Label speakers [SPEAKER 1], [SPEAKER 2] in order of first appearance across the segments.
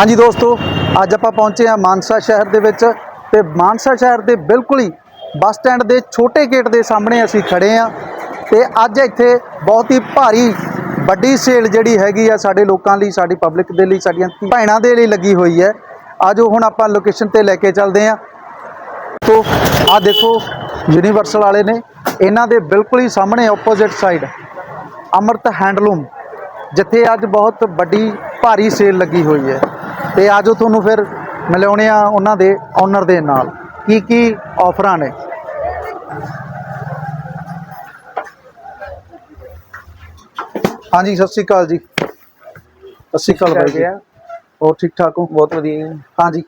[SPEAKER 1] ਹਾਂਜੀ ਦੋਸਤੋ, ਅੱਜ ਆਪਾਂ ਪਹੁੰਚੇ ਹਾਂ ਮਾਨਸਾ ਸ਼ਹਿਰ ਦੇ ਵਿੱਚ ਤੇ ਮਾਨਸਾ ਸ਼ਹਿਰ ਦੇ ਬਿਲਕੁਲ ਹੀ ਬੱਸ ਸਟੈਂਡ ਦੇ ਛੋਟੇ ਗੇਟ ਦੇ ਸਾਹਮਣੇ ਅਸੀਂ ਖੜੇ ਹਾਂ ਤੇ ਅੱਜ ਇੱਥੇ ਬਹੁਤ ਹੀ ਭਾਰੀ ਵੱਡੀ ਸੇਲ ਜਿਹੜੀ ਹੈਗੀ ਆ ਸਾਡੇ ਲੋਕਾਂ ਲਈ, ਸਾਡੀ ਪਬਲਿਕ ਦੇ ਲਈ, ਸਾਡੀਆਂ ਭੈਣਾਂ ਦੇ ਲਈ ਲੱਗੀ ਹੋਈ ਹੈ। ਆਜੋ ਹੁਣ ਆਪਾਂ ਲੋਕੇਸ਼ਨ ਤੇ ਲੈ ਕੇ ਚੱਲਦੇ ਹਾਂ। ਤੋ ਆ ਦੇਖੋ ਯੂਨੀਵਰਸਲ ਵਾਲੇ ਨੇ, ਇਹਨਾਂ ਦੇ ਬਿਲਕੁਲ ਹੀ ਸਾਹਮਣੇ ਆਪੋਜ਼ਿਟ ਸਾਈਡ ਅਮਰਤ ਹੈਂਡਲੂਮ ਜਿੱਥੇ ਅੱਜ ਬਹੁਤ ਵੱਡੀ ਭਾਰੀ ਸੇਲ ਲੱਗੀ ਹੋਈ ਹੈ। ਤੇ ਆਜੋ ਤੁਹਾਨੂੰ ਫਿਰ ਮਿਲਾਉਣੇ ਆ ਉਹਨਾਂ ਦੇ ਓਨਰ ਦੇ ਨਾਲ। ਕੀ ਕੀ ਆਫਰਾਂ ਨੇ? ਹਾਂਜੀ ਸਤਿ ਸ਼੍ਰੀ ਅਕਾਲ ਜੀ। ਸਤਿ ਸ਼੍ਰੀ ਅਕਾਲ ਬਾਈ ਜੀ। ਹੋਰ ਠੀਕ ਠਾਕ ਹੋ?
[SPEAKER 2] ਬਹੁਤ ਵਧੀਆ।
[SPEAKER 1] ਹਾਂਜੀ।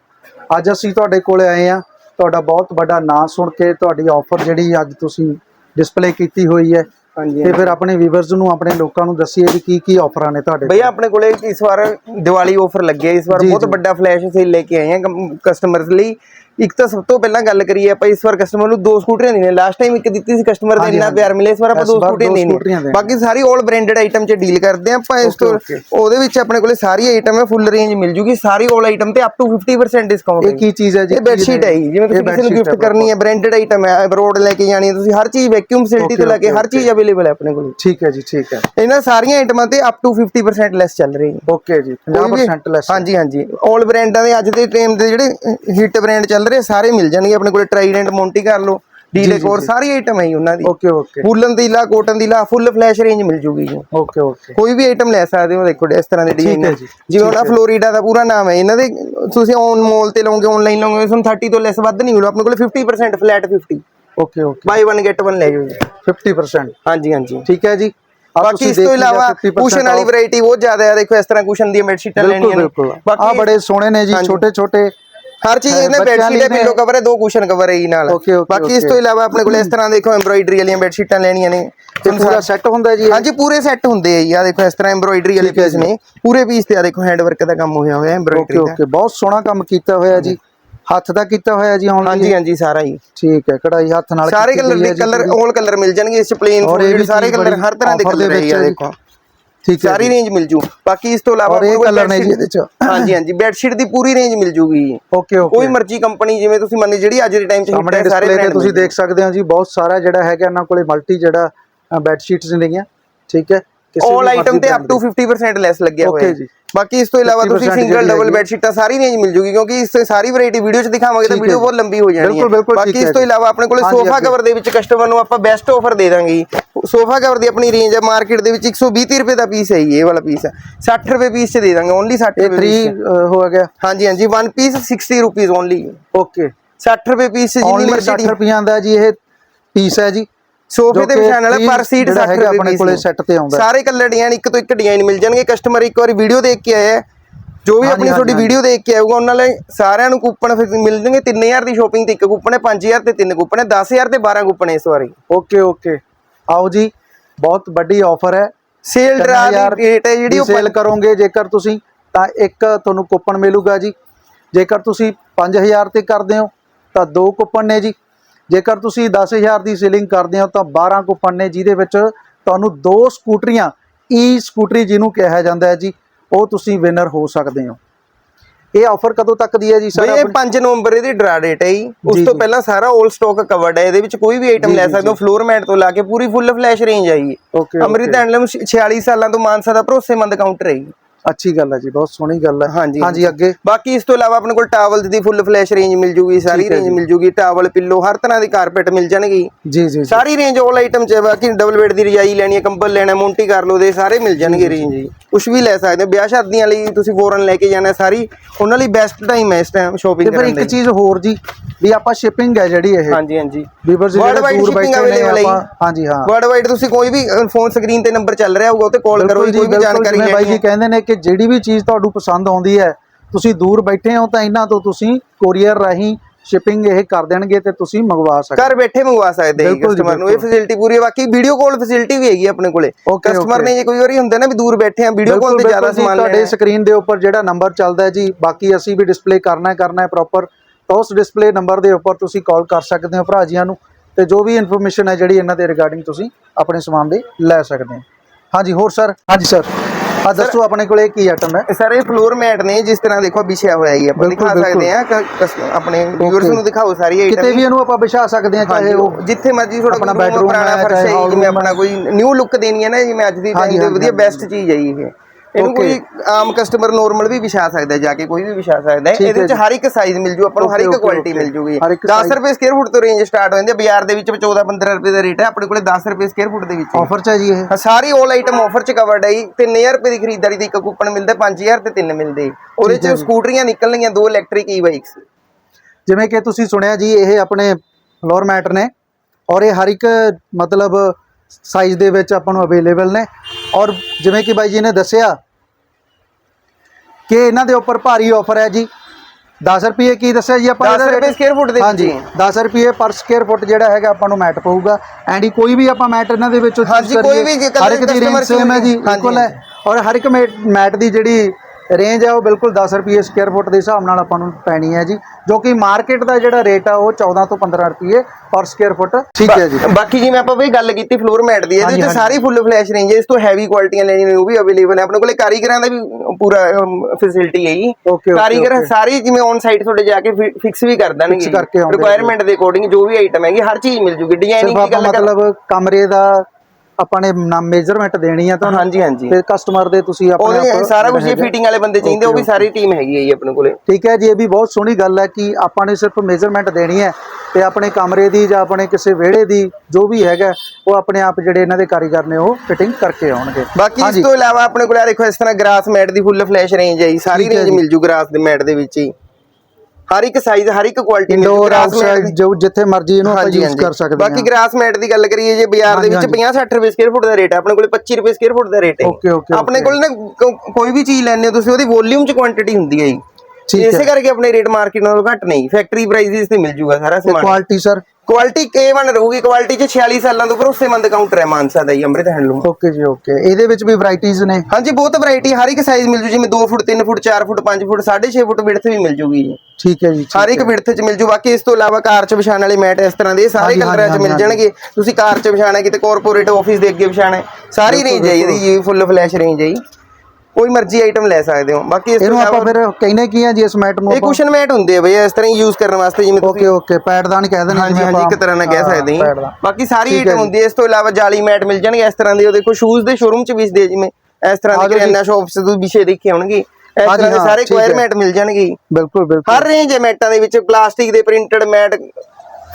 [SPEAKER 1] ਅੱਜ ਅਸੀਂ ਤੁਹਾਡੇ ਕੋਲੇ ਆਏ ਆ। ਤੁਹਾਡਾ ਬਹੁਤ ਵੱਡਾ ਨਾਂ ਸੁਣ ਕੇ ਤੁਹਾਡੀ ਆਫਰ ਜਿਹੜੀ ਅੱਜ ਤੁਸੀਂ ਡਿਸਪਲੇ ਕੀਤੀ ਹੋਈ ਹੈ
[SPEAKER 2] ਹਾਂਜੀ
[SPEAKER 1] ਤੇ ਫਿਰ ਆਪਣੇ ਵੀਵਰਸ ਨੂੰ ਆਪਣੇ ਲੋਕਾਂ ਨੂੰ ਦੱਸੀਏ ਵੀ ਕੀ ਕੀ ਆਫਰਾਂ ਨੇ ਤੁਹਾਡੇ
[SPEAKER 2] ਭਈਆ ਆਪਣੇ ਕੋਲੇ ਇਸ ਵਾਰ ਦੀਵਾਲੀ ਆਫਰ ਲੱਗਿਆ ਇਸ ਵਾਰ ਬਹੁਤ। ਵੱਡਾ ਫਲੈਸ਼ ਸੇਲ ਲੈ ਕੇ ਆਏ ਹਾਂ ਕਸਟਮਰਸ ਲਈ। ਇੱਕ ਤਾਂ ਸਭ ਤੋਂ ਪਹਿਲਾਂ ਗੱਲ ਕਰੀਏ ਆਪਾਂ ਇਸ ਵਾਰ ਕਸਟਮਰ ਨੂੰ ਦੋ ਸਕੂਟਰੀਆਂ ਦੇਣੀਆਂ ਲਾਸਟ ਟਾਈਮ ਇੱਕ ਦਿੱਤੀ ਸੀ ਕਸਟਮਰ ਦੇ
[SPEAKER 1] ਹਾਂਜੀ,
[SPEAKER 2] ਇੰਨਾ
[SPEAKER 1] ਹਾਂਜੀ।
[SPEAKER 2] ਪਿਆਰ ਮਿਲਿਆ ਇਸ ਵਾਰ ਆਪਾਂ
[SPEAKER 1] ਇਸ
[SPEAKER 2] ਦੋ
[SPEAKER 1] ਵਾਰ
[SPEAKER 2] ਸਕੂਟਰੀਆਂ
[SPEAKER 1] ਦੋ
[SPEAKER 2] ਦੇਣੀਆਂ
[SPEAKER 1] ਸਕੂਟਰੀਆਂ ਦੇਣੀਆਂ।
[SPEAKER 2] ਬਾਕੀ ਸਾਰੀ 올 ਬ੍ਰਾਂਡਡ ਆਈਟਮ 'ਚ ਡੀਲ ਕਰਦੇ ਆਂ ਆਪਾਂ ਇਸ
[SPEAKER 1] Okay,
[SPEAKER 2] ਤੋਂ
[SPEAKER 1] okay.
[SPEAKER 2] ਉਹਦੇ ਵਿੱਚ ਆਪਣੇ ਕੋਲੇ ਸਾਰੀ ਆਈਟਮ ਹੈ ਫੁੱਲ ਰੇਂਜ ਮਿਲ ਜੂਗੀ ਸਾਰੀ 올 ਆਈਟਮ ਤੇ ਅਪ ਟੂ 50% ਡਿਸਕਾਊਂਟ
[SPEAKER 1] ਇਹ ਕੀ ਚੀਜ਼ ਹੈ ਜੀ
[SPEAKER 2] ਇਹ ਬੈੱਡ ਸ਼ੀਟ ਹੈ ਜੀ ਜਿਵੇਂ ਤੁਸੀਂ ਕਿਸੇ ਨੂੰ ਗਿਫਟ ਕਰਨੀ ਹੈ ਬ੍ਰਾਂਡਡ ਆਈਟਮ ਹੈ ਅਬਰੋਡ ਲੈ ਕੇ ਜਾਣੀ ਹੈ ਤੁਸੀਂ ਹਰ ਚੀਜ਼ ਵੈਕਿਊਮ ਫੈਸਿਲਿਟੀ ਤੋਂ
[SPEAKER 1] Okay,
[SPEAKER 2] ਲੈ ਕੇ
[SPEAKER 1] okay,
[SPEAKER 2] ਹਰ ਚੀਜ਼ ਅਵੇਲੇਬਲ ਹੈ ਆਪਣੇ ਕੋਲ
[SPEAKER 1] ਠੀਕ ਹੈ ਜੀ ਠੀਕ ਹੈ
[SPEAKER 2] ਇਹਨਾਂ ਸਾਰੀਆਂ ਆਈਟਮਾਂ ਤੇ ਅਪ ਟੂ 50% ਲੈਸ ਚੱਲ ਰਹੀ ਹੈ
[SPEAKER 1] ਓਕੇ ਜੀ 50% ਲੈਸ
[SPEAKER 2] ਹਾਂਜੀ ਹਾਂਜੀ 올 ਬ੍ਰਾਂਡਾਂ ਦੇ ਅੱਜ ਦੇ ਟਾਈਮ ਦੇ ਜਿਹੜੇ ਹਿੱਟ ਬ੍ਰਾਂਡ ਚੱਲ ਰਹੇ ਸਾਰੇ ਮਿਲ ਜਾਣਗੇ ਆਪਣੇ ਕੋਲੇ ਟ੍ਰਾਈਡੈਂਟ ਮੌਂਟੀ ਕਰ ਲਓ ਡੀਲੇ ਕੋਰ ਸਾਰੀ ਆਈਟਮ ਹੈ ਜੀ ਉਹਨਾਂ ਦੀ।
[SPEAKER 1] ਓਕੇ ਓਕੇ
[SPEAKER 2] ਵੂਲਨ ਦੀ ਲਾ ਕੋਟਨ ਦੀ ਲਾ ਫੁੱਲ ਫਲੈਸ਼ ਰੇਂਜ ਮਿਲ ਜੂਗੀ ਜੀ।
[SPEAKER 1] ਓਕੇ ਓਕੇ
[SPEAKER 2] ਕੋਈ ਵੀ ਆਈਟਮ ਲੈ ਸਕਦੇ ਹੋ ਦੇਖੋ ਇਸ ਤਰ੍ਹਾਂ ਦੇ ਡਿਜ਼ਾਈਨ
[SPEAKER 1] ਹੈ ਜੀ,
[SPEAKER 2] ਜਿਵੇਂ ਉਹਨਾਂ ਫਲੋਰੀਡਾ ਦਾ ਪੂਰਾ ਨਾਮ ਹੈ ਇਹਨਾਂ ਦੇ ਤੁਸੀਂ ਔਨ ਮੋਲ ਤੇ ਲਓਗੇ ਆਨਲਾਈਨ ਲਓਗੇ ਤੁਹਾਨੂੰ 30 ਤੋਂ ਲੈਸ ਵੱਧ ਨਹੀਂ ਮਿਲੂ ਆਪਣੇ ਕੋਲੇ 50% flat 50
[SPEAKER 1] okay okay
[SPEAKER 2] buy 1 get 1 ਲੈ ਜਾਓ ਜੀ।
[SPEAKER 1] 50%
[SPEAKER 2] ਹਾਂਜੀ ਹਾਂਜੀ।
[SPEAKER 1] ਠੀਕ ਹੈ ਜੀ। ਆਹ
[SPEAKER 2] ਬਾਕੀ
[SPEAKER 1] ਤੁਸੀਂ
[SPEAKER 2] ਇਸ ਤੋਂ
[SPEAKER 1] ਦੇਖ ਲਿਆ
[SPEAKER 2] ਇਲਾਵਾ
[SPEAKER 1] 50%
[SPEAKER 2] ਕੁਸ਼ਨ ਵਾਲੀ ਵੈਰਾਈਟੀ ਬਹੁਤ ਜ਼ਿਆਦਾ ਹੈ ਦੇਖੋ ਇਸ ਤਰ੍ਹਾਂ ਕੁਸ਼ਨ ਦੀਆਂ ਬੈਡਸ਼ੀਟਾਂ
[SPEAKER 1] ਬਿਲਕੁਲ
[SPEAKER 2] ਲੈਣੀਆਂ ਨੇ।
[SPEAKER 1] ਬਿਲਕੁਲ। ਆ ਬੜੇ ਸੋਹਣੇ ਨੇ ਜੀ ਛੋਟੇ ਛੋਟੇ
[SPEAKER 2] ਹਰ ਚੀਜ਼ ਇਹਨੇ ਬੈਡਸ਼ੀਟ ਹੈ ਪਿੱਲੋ ਕਵਰ ਹੈ ਦੋ ਕੁਸ਼ਨ ਕਵਰ ਹੈ ਜੀ ਨਾਲ। ਬਾਕੀ ਇਸ. ਤੋਂ ਇਲਾਵਾ ਆਪਣੇ ਕੋਲ ਇਸ ਤਰ੍ਹਾਂ ਦੇਖੋ ਐਮਬ੍ਰੋਇਡਰੀ ਵਾਲੀਆਂ ਬੈਡਸ਼ੀਟਾਂ ਲੈਣੀਆਂ ਨੇ।
[SPEAKER 1] ਤੇ ਪੂਰਾ ਸੈੱਟ ਹੁੰਦਾ ਜੀ ਇਹ?
[SPEAKER 2] ਹਾਂਜੀ ਪੂਰੇ ਸੈੱਟ ਹੁੰਦੇ ਆ ਜੀ। ਆ ਦੇਖੋ ਇਸ ਤਰ੍ਹਾਂ ਐਮਬ੍ਰੋਇਡਰੀ ਵਾਲੇ ਪੀਸ ਨੇ। ਪੂਰੇ ਪੀਸ ਤੇ ਆ ਦੇਖੋ ਹੈਂਡ ਵਰਕ ਦਾ ਕੰਮ ਹੋਇਆ ਹੋਇਆ ਐਮਬ੍ਰੋਇਡਰੀ ਦਾ।
[SPEAKER 1] ਓਕੇ ਬਹੁਤ ਸੋਹਣਾ ਕੰਮ ਕੀਤਾ ਹੋਇਆ ਜੀ। ਹੱਥ ਦਾ ਕੀਤਾ ਹੋਇਆ ਜੀ ਹੁਣ
[SPEAKER 2] ਹਾਂਜੀ ਹਾਂਜੀ ਸਾਰਾ ਹੀ।
[SPEAKER 1] ਠੀਕ ਹੈ ਕਢਾਈ ਹੱਥ ਨਾਲ
[SPEAKER 2] ਸਾਰੇ ਕਲਰ ਦੇ ਕਲਰ। 올 ਕਲਰ ਮਿਲ ਜਾਣਗੇ ਇਸ ਚ ਪਲੇਨ
[SPEAKER 1] ਇਹ
[SPEAKER 2] ਸਾਰੇ ਕਲਰ ਹਰ ਤਰ੍ਹਾਂ ਦੇ ਕਲਰ ਹੈ ਦੇਖੋ।
[SPEAKER 1] ਠੀਕ ਹੈ
[SPEAKER 2] ਸਾਰੀ ਰੇਂਜ ਮਿਲ ਜੂ। ਬਾਕੀ ਇਸ ਤੋਂ ਇਲਾਵਾ
[SPEAKER 1] ਔਰ ਇਹ ਕਲਰ ਨੇ ਜੀ ਇਹਦੇ ਚ?
[SPEAKER 2] ਹਾਂਜੀ ਹਾਂਜੀ ਬੈਡਸ਼ੀਟ ਦੀ ਪੂਰੀ ਰੇਂਜ ਮਿਲ ਜੂਗੀ
[SPEAKER 1] ਓਕੇ ਓਕੇ।
[SPEAKER 2] ਕੋਈ ਮਰਜ਼ੀ ਕੰਪਨੀ ਜਿਵੇਂ ਤੁਸੀਂ ਮੰਨ ਜਿਹੜੀ ਅੱਜ ਦੇ ਟਾਈਮ 'ਚ ਹਿੱਟ ਹੈ ਸਾਰੇ
[SPEAKER 1] ਤੇ ਤੁਸੀਂ ਦੇਖ ਸਕਦੇ ਹੋ ਜੀ ਬਹੁਤ ਸਾਰਾ ਜਿਹੜਾ ਹੈਗਾ ਇਹਨਾਂ ਕੋਲੇ ਮਲਟੀ ਜਿਹੜਾ ਬੈੱਡ ਸ਼ੀਟਸ ਨੇਗੀਆਂ ਠੀਕ ਹੈ? ਕਿਸੇ
[SPEAKER 2] ਆਲ
[SPEAKER 1] ਵੀ
[SPEAKER 2] ਆਈਟਮ ਤੇ ਅਪ ਟੂ 50% ਲੈਸ ਲੱਗਿਆ ਹੋਇਆ
[SPEAKER 1] ਜੀ।
[SPEAKER 2] ਬਾਕੀ ਇਸ ਤੋਂ ਇਲਾਵਾ ਤੁਸੀਂ
[SPEAKER 1] 50%
[SPEAKER 2] ਸਿੰਗਲ ਡਬਲ। ਬੈੱਡ ਸ਼ੀਟਾਂ ਸਾਰੀ ਰੇਂਜ ਮਿਲ ਜੂਗੀ ਕਿਉਂਕਿ ਇਸ ਤੇ ਸਾਰੀ ਵੈਰਾਈਟੀ ਵੀਡੀਓ 'ਚ ਦਿਖਾਵਾਂਗੇ ਤਾਂ
[SPEAKER 1] ਹੈ
[SPEAKER 2] ਵੀਡੀਓ। ਬਹੁਤ ਲੰਬੀ ਹੋ ਜਾਣੀ
[SPEAKER 1] ਬਿਲਕੁਲ
[SPEAKER 2] ਬਾਕੀ ਇਸ
[SPEAKER 1] ਹੈ
[SPEAKER 2] ਤੋਂ। ਇਲਾਵਾ ਆਪਣੇ ਕੋਲੇ ਸੋਫਾ। ਕਵਰ ਦੇ ਵਿੱਚ ਕਸਟਮਰ ਨੂੰ ਆਪਾਂ ਬੈਸਟ ਆਫਰ ਦੇ ਦਾਂਗੇ ਸੋਫਾ ਕਵਰ ਦੀ ਆਪਣੀ ਰੇਂਜ ਹੈ ਮਾਰਕੀਟ ਦੇ ਵਿੱਚ 120 30 ਰੁਪਏ ਦਾ ਪੀਸ ਹੈ ਇਹ ਵਾਲਾ ਪੀਸ ਹੈ 60 ਰੁਪਏ ਪੀਸ 'ਚ ਦੇ ਦਾਂਗੇ ਓਨਲੀ 60
[SPEAKER 1] ਇਹ
[SPEAKER 2] ਰੁਪਏ
[SPEAKER 1] 3
[SPEAKER 2] piece 'ਚ।
[SPEAKER 1] ਹੋ ਗਿਆ
[SPEAKER 2] ਹਾਂਜੀ ਹਾਂਜੀ ਵਨ ਪੀਸ 60 ਰੁਪਏ ਓਨਲੀ
[SPEAKER 1] ਓਕੇ
[SPEAKER 2] 60 ਰੁਪਏ ਪੀਸ ਜਿੰਨੀ ਮਰਜ਼ੀ
[SPEAKER 1] 60 ਰੁਪਈਆਂ ਦਾ ਜੀ ਇਹ ਪੀਸ ਹੈ ਜੀ
[SPEAKER 2] ਸੋਫੇ ਤੇ ਵਿਛਾਣ ਵਾਲਾ ਪਰ ਸੀਟ
[SPEAKER 1] ਜਿਹੜਾ
[SPEAKER 2] 60
[SPEAKER 1] ਹੈਗਾ
[SPEAKER 2] ਰੁਪਏ
[SPEAKER 1] ਆਪਣੇ ਕੋਲੇ set ਤੇ ਆਉਂਦਾ।
[SPEAKER 2] ਸਾਰੇ ਕਲਰ ਡਿਜ਼ਾਈਨ ਇੱਕ ਤੋਂ ਇੱਕ ਡਿਜ਼ਾਈਨ ਮਿਲ ਜਾਣਗੇ। ਕਸਟਮਰ ਇੱਕ ਵਾਰੀ ਵੀਡੀਓ ਦੇਖ ਕੇ ਆਇਆ। ਜੋ ਵੀ ਆਪਣੀ ਤੁਹਾਡੀ ਵੀਡੀਓ ਦੇਖ ਕੇ ਆਊਗਾ ਉਹਨਾਂ ਲਈ ਸਾਰਿਆਂ ਨੂੰ ਕੂਪਨ ਫਿਰ ਮਿਲ ਜਾਣਗੇ। 3000 ਦੀ ਸ਼ੋਪਿੰਗ ਤੇ ਇੱਕ ਕੂਪਨ ਹੈ 5000 ਤੇ ਤਿੰਨ ਕੂਪਨ ਹੈ 10000 ਤੇ 12 ਕੂਪਨ ਹੈ ਇਸ ਵਾਰੀ।
[SPEAKER 1] ਓਕੇ ਓਕੇ ਆਓ ਜੀ ਬਹੁਤ ਵੱਡੀ ਆਫਰ ਹੈ।
[SPEAKER 2] ਸੇਲ ਡਰਾ ਦੀ ਰੇਟ ਹੈ ਜਿਹੜੀ ਉਹ
[SPEAKER 1] ਸੇਲ ਕਰੋਗੇ ਜੇਕਰ ਤੁਸੀਂ ਤਾਂ ਇੱਕ ਤੁਹਾਨੂੰ ਕੂਪਨ ਮਿਲੂਗਾ ਜੀ। ਜੇਕਰ ਤੁਸੀਂ 5000 ਤੇ ਕਰਦੇ ਹੋ ਤਾਂ ਦੋ ਕੂਪਨ ਨੇ ਜੀ। ਜੇਕਰ ਤੁਸੀਂ 10000 ਦੀ ਸੇਲਿੰਗ ਕਰਦੇ ਹੋ ਤਾਂ 12 ਕੂਪਨ ਨੇ ਜਿਹਦੇ ਵਿੱਚ ਤੁਹਾਨੂੰ ਦੋ ਸਕੂਟਰੀਆਂ ਈ ਸਕੂਟਰੀ ਜਿਹਨੂੰ ਕਿਹਾ ਜਾਂਦਾ ਹੈ ਜੀ ਉਹ ਤੁਸੀਂ ਵਿਨਰ ਹੋ ਸਕਦੇ ਹੋ। ਇਹ ਆਫਰ ਕਦੋਂ ਤੱਕ ਦੀ ਹੈ ਜੀ ਸਰ
[SPEAKER 2] ਇਹ 5 ਨਵੰਬਰ ਇਹਦੀ ਡਰਾ ਡੇਟ ਹੈ ਜੀ। ਉਸ ਤੋਂ। ਪਹਿਲਾਂ ਸਾਰਾ 올 ਸਟਾਕ ਕਵਰਡ ਹੈ ਇਹਦੇ ਵਿੱਚ ਕੋਈ ਵੀ ਆਈਟਮ ਲੈ ਸਕਦੇ ਹੋ। ਫਲੋਰ ਮੈਟ ਤੋਂ ਲਾ ਕੇ ਪੂਰੀ ਫੁੱਲ ਫਲੈਸ਼ ਰੇਂਜ ਹੈ ਜੀ। ਅੰਮ੍ਰਿਤ ਹੈਂਡਲੂਮ 46 ਸਾਲਾਂ ਤੋਂ ਮਾਨਸਾ ਦਾ ਭਰੋਸੇਮੰਦ ਕਾਊਂਟਰ ਹੈ ਜੀ।
[SPEAKER 1] ਅੱਛੀ ਗੱਲ ਹੈ ਜੀ ਬਹੁਤ ਸੋਹਣੀ ਗੱਲ ਹੈ।
[SPEAKER 2] ਹਾਂਜੀ,
[SPEAKER 1] ਹਾਂਜੀ। ਅੱਗੇ।
[SPEAKER 2] ਬਾਕੀ ਇਸ ਤੋਂ ਇਲਾਵਾ ਆਪਣੇ ਕੋਲ ਟਾਵਲਸ ਦੀ ਫੁੱਲ ਫਲੈਸ਼ ਰੇਂਜ ਮਿਲ ਜੂਗੀ ਸਾਰੀ ਰੇਂਜ ਮਿਲ ਜੂਗੀ ਟਾਵਲ ਪਿੱਲੋ ਹਰ ਤਰ੍ਹਾਂ ਦੀ ਕਾਰਪੈਟ ਮਿਲ ਜਾਣਗੀ।
[SPEAKER 1] ਜੀ ਜੀ।
[SPEAKER 2] ਸਾਰੀ ਰੇਂਜ ਆਲ ਆਈਟਮ ਚ ਹੈ ਬਾਕੀ ਡਬਲ ਬੈੱਡ ਦੀ ਰਜਾਈ ਲੈਣੀ ਹੈ ਕੰਬਲ ਲੈਣਾ ਮੌਂਟੀ ਕਰ ਲਓ ਦੇ ਸਾਰੇ ਮਿਲ ਜਾਣਗੇ ਰੇਂਜ ਜੀ। ਕੁਝ ਵੀ ਲੈ ਸਕਦੇ ਹੋ ਵਿਆਹ ਸ਼ਾਦੀਆਂ ਲਈ ਤੁਸੀਂ ਫੋਰਨ ਲੈ ਕੇ ਜਾਣਾ ਸਾਰੀ ਉਹਨਾਂ ਲਈ ਬੈਸਟ ਟਾਈਮ ਹੈ ਇਸ ਟਾਈਮ
[SPEAKER 1] ਤੇ
[SPEAKER 2] ਸ਼ੋਪਿੰਗ ਕਰਨ
[SPEAKER 1] ਇੱਕ
[SPEAKER 2] ਲਈ।
[SPEAKER 1] ਚੀਜ਼ ਹੋਰ ਜੀ ਵੀ ਆਪਾਂ ਸ਼ਿਪਿੰਗ ਹੈ ਜਿਹੜੀ ਇਹ।
[SPEAKER 2] ਹਾਂਜੀ ਹਾਂਜੀ।
[SPEAKER 1] ਵੀਵਰਸ ਜਿਹੜੇ ਦੂਰ ਬੈਠੇ ਨੇ
[SPEAKER 2] ਹੈ।
[SPEAKER 1] ਆਪਾਂ ਹਾਂਜੀ ਹਾਂ।
[SPEAKER 2] ਵਰਲਡ ਵਾਈਡ ਤੁਸੀਂ ਕੋਈ ਵੀ ਫੋਨ ਸਕਰੀਨ ਤੇ ਨੰਬਰ ਚੱਲ ਰਿਹਾ ਹੋਊਗਾ ਉਹ ਤੇ ਕਾਲ ਕਰੋ ਕੋਈ ਵੀ ਜਾਣਕਾਰੀ
[SPEAKER 1] ਜਿਵੇਂ ਬਾਈ
[SPEAKER 2] ਲੈਣੀ
[SPEAKER 1] ਜੀ
[SPEAKER 2] ਹੈ
[SPEAKER 1] ਕਹਿੰਦੇ ਨੇ ਕਿ ਜਿਹੜੀ ਵੀ ਚੀਜ਼ ਤੁਹਾਨੂੰ ਪਸੰਦ ਆਉਂਦੀ ਹੈ ਤੁਸੀਂ ਦੂਰ ਬੈਠੇ ਹੋ ਤਾਂ ਇਹਨਾਂ ਤੋਂ ਤੁਸੀਂ ਕੋਰੀਅਰ ਰਾਹੀਂ ਸ਼ਿਪਿੰਗ ਇਹ ਕਰ ਦੇਣਗੇ ਤੇ ਤੁਸੀਂ ਮੰਗਵਾ ਸਕਦੇ
[SPEAKER 2] ਘਰ ਬੈਠੇ ਮੰਗਵਾ ਸਕਦੇ ਹੋ ਕਸਟਮਰ ਨੂੰ ਇਹ। ਫੈਸਿਲਿਟੀ ਪੂਰੀ ਹੈ ਬਾਕੀ ਵੀਡੀਓ ਕਾਲ ਫੈਸਿਲਿਟੀ ਵੀ ਹੈਗੀ ਆਪਣੇ ਕੋਲੇ ਕਸਟਮਰ। ਨੇ ਜੇ ਕੋਈ ਵਾਰੀ ਹੁੰਦਾ ਨਾ ਵੀ ਦੂਰ ਬੈਠੇ ਆ ਵੀਡੀਓ ਕਾਲ ਤੇ ਜ਼ਿਆਦਾ ਸਮਾਨ ਲੈਣਾ
[SPEAKER 1] ਤੁਹਾਡੇ। ਸਕਰੀਨ ਦੇ ਉੱਪਰ ਜਿਹੜਾ ਨੰਬਰ ਚੱਲਦਾ ਹੈ ਜੀ ਬਾਕੀ ਅਸੀਂ ਵੀ ਡਿਸਪਲੇ ਕਰਨਾ ਹੈ ਕਰਨਾ ਹੈ ਪ੍ਰੋਪਰ ਤਾਂ ਉਸ ਡਿਸਪਲੇ ਨੰਬਰ ਦੇ ਉੱਪਰ ਤੁਸੀਂ ਕਾਲ ਕਰ ਸਕਦੇ ਹੋ ਭਰਾ ਜੀਆਂ ਨੂੰ ਤੇ ਜੋ ਵੀ ਇਨਫੋਰਮੇਸ਼ਨ ਹੈ ਜਿਹੜੀ ਇਹਨਾਂ ਦੇ ਰਿਗਾਰਡਿੰਗ ਤੁਸੀਂ ਆਪਣੇ ਸਮਾਨ ਦੇ ਲੈ ਸਕਦੇ ਹੋ ਹਾਂਜੀ ਹੋਰ ਸਰ ਹਾਂਜੀ ਸਰ ਆ ਦੱਸੋ ਆਪਣੇ ਕੋਲ ਕੀ ਆਈਟਮ ਹੈ?
[SPEAKER 2] ਸਰ ਇਹ ਫਲੋਰ ਮੈਟ ਨੇ ਜਿਸ ਤਰ੍ਹਾਂ ਦੇਖੋ ਵਿਛਿਆ ਹੋਇਆ ਹੀ ਆਪਾਂ ਦਿਖਾ ਸਕਦੇ ਆ ਆਪਣੇ ਵਿਊਅਰਸ ਨੂੰ ਦਿਖਾਓ ਸਾਰੀ
[SPEAKER 1] ਕਿਤੇ
[SPEAKER 2] ਆਈਟਮ
[SPEAKER 1] ਵੀ ਇਹਨੂੰ ਆਪਾਂ ਵਿਛਾ ਸਕਦੇ ਹਾਂ ਚਾਹੇ ਉਹ
[SPEAKER 2] ਜਿੱਥੇ ਮਰਜ਼ੀ ਥੋੜਾ
[SPEAKER 1] ਆਪਣਾ bedroom
[SPEAKER 2] ਪੁਰਾਣਾ ਫਰਸ਼ ਹੈ ਜਿਵੇਂ ਆਪਣਾ ਕੋਈ ਨਿਊ ਲੁੱਕ ਦੇਣੀ ਹੈ ਨਾ ਜਿਵੇਂ ਅੱਜ ਦੀ ਟਾਈਮ ਦੇ
[SPEAKER 1] ਹਾਂਜੀ,
[SPEAKER 2] ਵਧੀਆ। ਬੈਸਟ ਚੀਜ਼ ਹੈ ਇਹ। ਇਹਨੂੰ. ਕੋਈ ਆਮ ਕਸਟਮਰ ਨੋਰਮਲ ਵੀ ਵਿਛਾ ਸਕਦਾ ਜਾ ਕੇ ਕੋਈ ਵੀ ਵਿਛਾ ਸਕਦਾ ਹੈ ਇਹਦੇ ਵਿੱਚ। ਹਰ ਇੱਕ ਸਾਈਜ਼ ਮਿਲ ਜੂ ਆਪਾਂ ਨੂੰ ਹਰ ਇੱਕ ਕੁਆਲਿਟੀ. ਮਿਲ ਜੂਗੀ
[SPEAKER 1] ਹਰ ਇੱਕ
[SPEAKER 2] 10
[SPEAKER 1] size-
[SPEAKER 2] ਰੁਪਏ ਸਕੁਅਰ ਫੁੱਟ ਤੋਂ ਰੇਂਜ ਸਟਾਰਟ ਹੋ ਜਾਂਦੀ ਹੈ ਬਾਜ਼ਾਰ ਦੇ ਵਿੱਚ 14 15 ਰੁਪਏ ਦਾ ਰੇਟ ਹੈ ਆਪਣੇ ਕੋਲੇ 10 ਰੁਪਏ ਸਕੁਅਰ ਫੁੱਟ ਦੇ ਵਿੱਚ।
[SPEAKER 1] ਆਫਰ ਚ ਹੈ ਜੀ ਇਹ
[SPEAKER 2] ਸਾਰੀ 올 ਆਈਟਮ ਆਫਰ ਚ ਕਵਰਡ ਹੈ ਜੀ 3000 ਰੁਪਏ ਦੀ ਖਰੀਦਦਾਰੀ ਤੇ ਇੱਕ ਕੂਪਨ ਮਿਲਦਾ 5000 ਤੇ ਤਿੰਨ ਮਿਲਦੇ ਉਹਦੇ ਚ। ਸਕੂਟਰੀਆਂ ਨਿਕਲਣਗੀਆਂ ਦੋ ਇਲੈਕਟ੍ਰਿਕ ਈ ਬਾਈਕਸ
[SPEAKER 1] ਜਿਵੇਂ ਕਿ ਤੁਸੀਂ ਸੁਣਿਆ ਜੀ ਇਹ ਆਪਣੇ ਫਲੋਰ ਮੈਟ ਨੇ ਔਰ ਇਹ ਹਰ ਇੱਕ ਮਤਲਬ ਸਾਈਜ਼ ਦੇ ਵਿੱਚ ਆਪਾਂ ਨੂੰ ਅਵੇਲੇਬਲ ਨੇ ਔਰ ਜਿਵੇਂ ਕਿ ਬਾਈ ਜੀ ਨੇ ਦੱਸਿਆ ਕਿ ਇਹਨਾਂ ਦੇ ਉੱਪਰ ਭਾਰੀ ਆਫਰ ਹੈ ਜੀ। 10 ਰੁਪਏ ਕੀ ਦੱਸਿਆ ਜੀ ਆਪਾਂ
[SPEAKER 2] 10
[SPEAKER 1] ਇਹਦਾ
[SPEAKER 2] ਰੁਪਏ? ਸਕੁਅਰ ਫੁੱਟ ਦੇ
[SPEAKER 1] ਹਾਂਜੀ
[SPEAKER 2] ਹੀ।
[SPEAKER 1] 10 ਰੁਪਏ ਪਰ ਸਕੁਅਰ ਫੁੱਟ ਜਿਹੜਾ ਹੈਗਾ ਆਪਾਂ ਨੂੰ ਮੈਟ ਪਊਗਾ। ਐਂਡ ਕੋਈ ਵੀ ਆਪਾਂ ਮੈਟ ਇਹਨਾਂ ਦੇ ਵਿੱਚੋਂ
[SPEAKER 2] ਹਾਂਜੀ, ਕੋਈ ਵੀ
[SPEAKER 1] ਹਰ ਇੱਕ ਦੀ ਰੇਂਜ ਸੇਮ ਹੈ ਜੀ ਇਕੁਅਲ ਹੈ। ਔਰ ਹਰ ਇੱਕ ਮੈਟ ਦੀ ਜਿਹੜੀ ਰੇਂਜ ਹੈ ਉਹ ਬਿਲਕੁਲ 10 ਰੁਪਏ ਸਕੁਅਰ ਫੁੱਟ ਦੇ ਹਿਸਾਬ ਨਾਲ ਆਪਾਂ ਨੂੰ ਪੈਣੀ ਹੈ ਜੀ ਜੋ ਕਿ ਮਾਰਕੀਟ ਦਾ ਜਿਹੜਾ ਰੇਟ ਆ ਉਹ 14 ਤੋਂ 15 ਰੁਪਏ ਪਰ ਸਕੁਅਰ ਫੁੱਟ ਠੀਕ ਹੈ ਜੀ।
[SPEAKER 2] ਬਾਕੀ ਜਿਵੇਂ ਆਪਾਂ ਵੀ ਗੱਲ ਕੀਤੀ ਫਲੋਰ ਮੈਟ ਦੀ ਇਹਦੇ ਵਿੱਚ। ਸਾਰੀ ਫੁੱਲ ਫਲੈਸ਼ ਰੇਂਜ ਹੈ ਇਸ ਤੋਂ ਹੈਵੀ ਕੁਆਲਿਟੀਆਂ ਲੈਣੀਆਂ ਨੇ ਉਹ ਵੀ ਅਵੇਲੇਬਲ ਹੈ। ਆਪਣੇ ਕੋਲੇ ਕਾਰੀਗਰਾਂ ਦਾ ਵੀ ਪੂਰਾ ਫੈਸਿਲਿਟੀ ਹੈ ਜੀ। ਕਾਰੀਗਰ. ਸਾਰੀ ਜਿਵੇਂ ਔਨ ਸਾਈਟ ਤੁਹਾਡੇ ਜਾ ਕੇ ਫਿਕਸ ਵੀ ਕਰ ਦੇਣਗੇ ਰਿਕੁਆਇਰਮੈਂਟ ਦੇ ਅਕੋਰਡਿੰਗ ਜੋ ਵੀ ਆਈਟਮ ਹੈਗੀ ਹਰ ਚੀਜ਼ ਮਿਲ ਜੂਗੀ। ਡਿਜ਼ਾਈਨਿੰਗ ਦੀ ਗੱਲ
[SPEAKER 1] ਮਤਲਬ ਕਮਰੇ ਦਾ ਆਪਾਂ ਨੇ ਮੇਜ਼ਰਮੈਂਟ ਦੇਣੀ ਆ ਤੁਹਾਨੂੰ
[SPEAKER 2] ਹਾਂਜੀ ਹਾਂਜੀ
[SPEAKER 1] ਤੇ ਕਸਟਮਰ ਦੇ ਤੁਸੀਂ ਆਪਣੇ ਆਪ
[SPEAKER 2] ਸਾਰਾ ਕੁਝ
[SPEAKER 1] ਹੈਗਾ।
[SPEAKER 2] ਫਿਟਿੰਗ ਵਾਲੇ ਬੰਦੇ ਚਾਹੀਦੇ ਉਹ ਵੀ ਸਾਰੀ ਟੀਮ ਹੈਗੀ ਹੈ ਜੀ ਆਪਣੇ ਕੋਲੇ
[SPEAKER 1] ਠੀਕ ਹੈ ਜੀ ਇਹ ਵੀ ਬਹੁਤ ਸੋਹਣੀ ਗੱਲ ਹੈ ਕਿ ਆਪਾਂ ਨੇ ਸਿਰਫ ਮੇਜ਼ਰਮੈਂਟ ਦੇਣੀ ਹੈ ਤੇ ਆਪਣੇ ਕਮਰੇ ਦੀ ਜਾਂ ਆਪਣੇ ਕਿਸੇ ਵਿਹੜੇ ਦੀ ਜੋ ਵੀ ਹੈਗਾ ਉਹ ਆਪਣੇ ਆਪ ਜਿਹੜੇ ਇਹਨਾਂ ਦੇ ਕਾਰੀਗਰ ਨੇ ਉਹ ਫਿਟਿੰਗ ਕਰਕੇ ਆਉਣਗੇ
[SPEAKER 2] ਬਾਕੀ। ਇਸ ਤੋਂ ਇਲਾਵਾ ਆਪਣੇ ਕੋਲ ਆ ਦੇਖੋ ਇਸ ਤਰ੍ਹਾਂ ਗ੍ਰਾਸ ਮੈਟ ਦੀ ਫੁੱਲ ਫਲੈਸ਼ ਰੇਂਜ ਹੈ ਜੀ ਸਾਰੀ ਰੇਂਜ। ਮਿਲ ਜੂ ਗ੍ਰਾਸ ਦੇ ਮੈਟ ਦੇ ਵਿੱਚ ਹੀ ਹਰ ਇੱਕ ਸਾਈਜ਼ ਹਰ ਇੱਕ ਕੁਆਲਿਟੀ
[SPEAKER 1] ਇੰਡੋਰ ਆਊਟਸਾਈਡ ਜੋ ਜਿੱਥੇ ਮਰਜ਼ੀ ਇਹਨੂੰ ਆਪਾਂ ਯੂਜ਼ ਕਰ ਸਕਦੇ
[SPEAKER 2] ਬਾਕੀ
[SPEAKER 1] ਹਾਂ।
[SPEAKER 2] ਗ੍ਰਾਸ ਮੈਟ ਦੀ ਗੱਲ ਕਰੀਏ ਜੇ ਬਾਜ਼ਾਰ ਦੇ ਵਿੱਚ
[SPEAKER 1] ਹਾਂਜੀ,
[SPEAKER 2] 50 60 ਰੁਪਏ ਸਕੁਅਰ ਫੁੱਟ ਦਾ ਰੇਟ ਹੈ। ਆਪਣੇ ਕੋਲੇ 25 ਰੁਪਏ ਸਕੁਅਰ ਫੁੱਟ ਦਾ ਰੇਟ ਹੈ।
[SPEAKER 1] Okay, okay,
[SPEAKER 2] ਆਪਣੇ. ਕੋਲ ਨਾ ਕੋਈ ਵੀ ਚੀਜ਼ ਲੈਣੇ ਹੋ ਤੁਸੀਂ ਉਹਦੀ ਵੋਲਿਊਮ ਚ ਕੁਆਂਟੀਟੀ ਹੁੰਦੀ ਹੈ ਜੀ। ਇਸੇ ਕਰਕੇ ਆਪਣੇ ਰੇਟ ਮਾਰਕੀਟ ਨਾਲੋਂ ਘੱਟ ਨਹੀਂ। ਫੈਕਟਰੀ ਪ੍ਰਾਈਸਿਸ ਤੇ ਮਿਲ ਜੂਗਾ ਸਾਰਾ ਸਮਾਨ।
[SPEAKER 1] ਕੁਆਲਿਟੀ ਸਰ
[SPEAKER 2] ਕੁਆਲਿਟੀ K1 ਰਹੂਗੀ ਕੁਆਲਿਟੀ ਚ 46 ਸਾਲਾਂ ਤੋਂ ਭਰੋਸੇਮੰਦ ਕਾਊਂਟਰ ਹੈ ਮਾਨਸਾ ਦਾ ਜੀ ਅੰਮ੍ਰਿਤ ਹੈਂਡਲੂਮ
[SPEAKER 1] ਓਕੇ ਜੀ ਓਕੇ ਇਹਦੇ ਵਿੱਚ ਵੀ ਵੈਰਾਈਟੀਆਂ ਨੇ।
[SPEAKER 2] ਹਾਂਜੀ ਬਹੁਤ ਵੈਰਾਈਟੀ ਹਰ ਇੱਕ ਸਾਈਜ਼ ਮਿਲ ਜੂ ਜਿਵੇਂ 2 ਫੁੱਟ 3 ਫੁੱਟ 4 ਫੁੱਟ 5 ਫੁੱਟ 6.5 ਫੁੱਟ ਵਿਡਥ ਵੀ ਮਿਲ ਜੂਗੀ ਜੀ।
[SPEAKER 1] ਠੀਕ ਹੈ ਜੀ
[SPEAKER 2] ਹਰ ਇੱਕ ਵਿਡਥ ਚ ਮਿਲ ਜੂ ਬਾਕੀ ਇਸ ਤੋਂ ਇਲਾਵਾ ਕਾਰ ਚ ਵਿਛਾਣ ਵਾਲੇ ਮੈਟ ਇਸ ਤਰ੍ਹਾਂ ਦੇ ਸਾਰੇ ਕਲਰਾਂ ਚ ਮਿਲ। ਜਾਣਗੇ। ਤੁਸੀਂ ਕਾਰ ਚ ਵਿਛਾਣਾ ਕਿਤੇ ਕਾਰਪੋਰੇਟ ਆਫਿਸ ਦੇ ਅੱਗੇ ਵਿਛਾਣਾ ਹੈ। ਸਾਰੀ ਰੇਂਜ ਹੈ ਇਹਦੀ ਫੁੱਲ ਫਲੈਸ਼ ਰੇਂਜ ਹੈ ਜੀ। ਕੋਈ ਮਰਜ਼ੀ ਆਈਟਮ ਲੈ ਸਕਦੇ ਹੋ। ਬਾਕੀ ਇਸ ਤੋਂ
[SPEAKER 1] ਇਹਨੂੰ ਆਪਾਂ ਫਿਰ ਕਹਿੰਦੇ ਕੀ ਆ ਜੀ ਇਸ ਮੈਟ ਨੂੰ
[SPEAKER 2] ਇਹ ਕੁਸ਼ਨ ਮੈਟ ਹੁੰਦੇ ਆ ਬਈ ਇਸ ਤਰ੍ਹਾਂ ਯੂਜ਼ ਕਰਨ ਵਾਸਤੇ ਜਿਵੇਂ
[SPEAKER 1] ਓਕੇ ਓਕੇ ਪੈਡਦਾਨ ਕਹਿ ਦਿੰਦੇ
[SPEAKER 2] ਹਾਂਜੀ ਹਾਂਜੀ ਇੱਕ ਤਰ੍ਹਾਂ ਨਾਲ ਕਹਿ ਸਕਦੇ ਹਾਂ। ਬਾਕੀ ਸਾਰੀ
[SPEAKER 1] ਹੈ
[SPEAKER 2] ਆਈਟਮ ਹੁੰਦੀ ਹੈ ਇਸ ਤੋਂ ਇਲਾਵਾ ਜਾਲੀ ਮੈਟ ਮਿਲ ਜਾਣਗੇ ਇਸ ਤਰ੍ਹਾਂ ਦੇ। ਉਹ ਦੇਖੋ ਸ਼ੂਜ਼ ਦੇ ਸ਼ੋਰੂਮ ਚ ਵੇਚਦੇ ਆ ਜਿਵੇਂ ਇਸ ਤਰ੍ਹਾਂ ਦੇ। ਕਰਿਆਨਾ ਸ਼ਾਪਸ ਤੋਂ ਵਿਸ਼ੇ ਦੇਖੇ ਹੋਣਗੇ। ਇਸ ਤਰ੍ਹਾਂ ਦੇ
[SPEAKER 1] ਹਾਂ,
[SPEAKER 2] ਸਾਰੇ
[SPEAKER 1] ਹੈ।
[SPEAKER 2] ਕੁਆਇਰ ਮੈਟ ਮਿਲ ਜਾਣਗੇ।
[SPEAKER 1] ਬਿਲਕੁਲ ਬਿਲਕੁਲ।
[SPEAKER 2] ਹਰ ਰੇਂਜ ਹੈ ਮੈਟਾਂ ਦੇ ਵਿੱਚ ਪਲਾਸਟਿਕ ਦੇ printed mat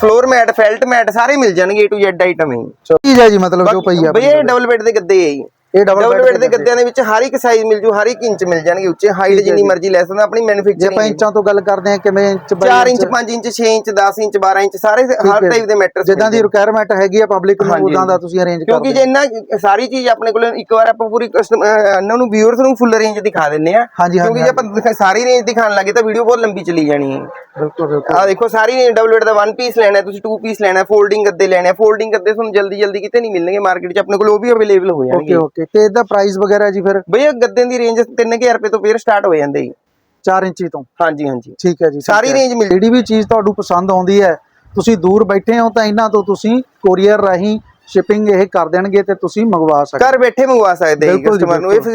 [SPEAKER 2] floor mat felt mat ਸਾਰੇ ਮਿਲ ਜਾਣਗੇ A to Z ਆਈਟਮ ਹੈ।
[SPEAKER 1] ਚੀਜ਼ ਹੈ ਜੀ ਮਤਲਬ ਜੋ ਪਈ ਆ
[SPEAKER 2] ਬਈ ਇਹ ਡਬਲ ਬੈੱਡ ਦੇ ਗੱਦੇ ਹੈ ਜੀ।
[SPEAKER 1] ਇਹ ਡਬਲ
[SPEAKER 2] ਡਬਲ
[SPEAKER 1] ਬੈੱਡ
[SPEAKER 2] ਦੇ ਗੱਦਿਆਂ ਦੇ ਵਿੱਚ ਹਰ ਇੱਕ ਸਾਈਜ਼ ਮਿਲ ਜੂ ਹਰ ਇੱਕ ਇੰਚ ਮਿਲ ਜਾਣਗੇ ਉੱਚੇ ਹਾਈਟ ਜਿੰਨੀ ਮਰਜ਼ੀ ਲੈ ਸਕਦਾ ਆਪਣੀ
[SPEAKER 1] ਜੇ ਆਪਾਂ
[SPEAKER 2] ਮੈਨੂਫੈਕਚਰਿੰਗ
[SPEAKER 1] ਇੰਚਾਂ ਤੋਂ ਗੱਲ ਕਰਦੇ ਹਾਂ ਕਿਵੇਂ inch by
[SPEAKER 2] 4 inch 5 inch 6 inch 10 inch 12 inch ਸਾਰੇ ਹਰ। ਟਾਈਪ ਦੇ ਮੈਟਰਸ
[SPEAKER 1] ਜਿੱਦਾਂ ਦੀ ਰਿਕੁਆਇਰਮੈਂਟ ਹੈਗੀ ਆ ਪਬਲਿਕ ਨੂੰ ਉਦਾਂ ਦਾ ਤੁਸੀਂ ਅਰੇਂਜ ਕਰ
[SPEAKER 2] ਕਿਉਂਕਿ ਜੇ ਇੰਨਾ ਸਾਰੀ ਚੀਜ਼ ਆਪਣੇ ਕੋਲ ਇੱਕ ਵਾਰ ਆਪਾਂ ਪੂਰੀ ਕਸਟਮ ਇਹਨਾਂ ਨੂੰ ਵਿਊਅਰਸ ਨੂੰ ਫੁੱਲ ਰੇਂਜ ਦਿਖਾ ਦਿੰਨੇ ਆ ਕਿਉਂਕਿ ਜੇ ਆਪਾਂ ਸਾਰੀ ਰੇਂਜ ਦਿਖਾਣ ਲੱਗੇ ਤਾਂ ਵੀਡੀਓ ਬਹੁਤ ਲੰਬੀ ਚਲੀ ਜਾਣੀ ਹੈ।
[SPEAKER 1] ਬਿਲਕੁਲ ਬਿਲਕੁਲ।
[SPEAKER 2] ਆ ਦੇਖੋ ਸਾਰੀ ਰੇਂਜ ਡਬਲ ਬੈੱਡ ਦਾ 1 ਪੀਸ ਲੈਣਾ ਤੁਸੀਂ 2 ਪੀਸ ਲੈਣਾ ਫੋਲਡਿੰਗ ਗੱਦੇ ਲੈਣੇ ਫੋਲਡਿੰਗ ਗੱਦੇ ਤੁਹਾਨੂੰ ਜਲਦੀ ਜਲਦੀ ਕਿਤੇ ਨਹੀਂ ਮਿਲਣਗੇ ਮਾਰਕੀਟ 'ਚ ਆਪਣੇ ਕੋਲ ਉਹ ਵੀ ਅਵੇਲੇਬਲ ਹੋ
[SPEAKER 1] ਓਕੇ
[SPEAKER 2] ਜਾਣਗੇ।
[SPEAKER 1] ਓਕੇ ਤੇ ਇਹਦਾ ਪ੍ਰਾਈਸ ਵਗੈਰਾ ਜੀ ਫਿਰ?
[SPEAKER 2] ਬਈ ਇਹ ਗੱਦੇ ਦੀ ਰੇਂਜ 3000 ਰੁਪਏ ਤੋਂ ਫੇਰ ਸਟਾਰਟ ਹੋ ਜਾਂਦੇ ਜੀ।
[SPEAKER 1] 4 ਇੰਚੀ ਤੋਂ?
[SPEAKER 2] ਹਾਂਜੀ ਹਾਂਜੀ।
[SPEAKER 1] ਠੀਕ ਹੈ ਜੀ
[SPEAKER 2] ਸਾਰੀ। ਰੇਂਜ ਮਿਲ
[SPEAKER 1] ਜਿਹੜੀ ਵੀ ਚੀਜ਼ ਤੁਹਾਨੂੰ ਪਸੰਦ ਆਉਂਦੀ ਹੈ ਤੁਸੀਂ ਦੂਰ ਬੈਠੇ ਹੋ ਤਾਂ ਇਹਨਾਂ ਤੋਂ ਤੁਸੀਂ ਕੋਰੀਅਰ ਰਾਹੀਂ ਸ਼ਿਪਿੰਗ ਇਹ ਕਰ ਦੇਣਗੇ ਤੇ ਤੁਸੀਂ ਮੰਗਵਾ ਸਕਦੇ
[SPEAKER 2] ਘਰ ਬੈਠੇ ਮੰਗਵਾ ਸਕਦੇ
[SPEAKER 1] ਜੀ,
[SPEAKER 2] ਕਸਟਮਰ ਨੂੰ। ਇਹ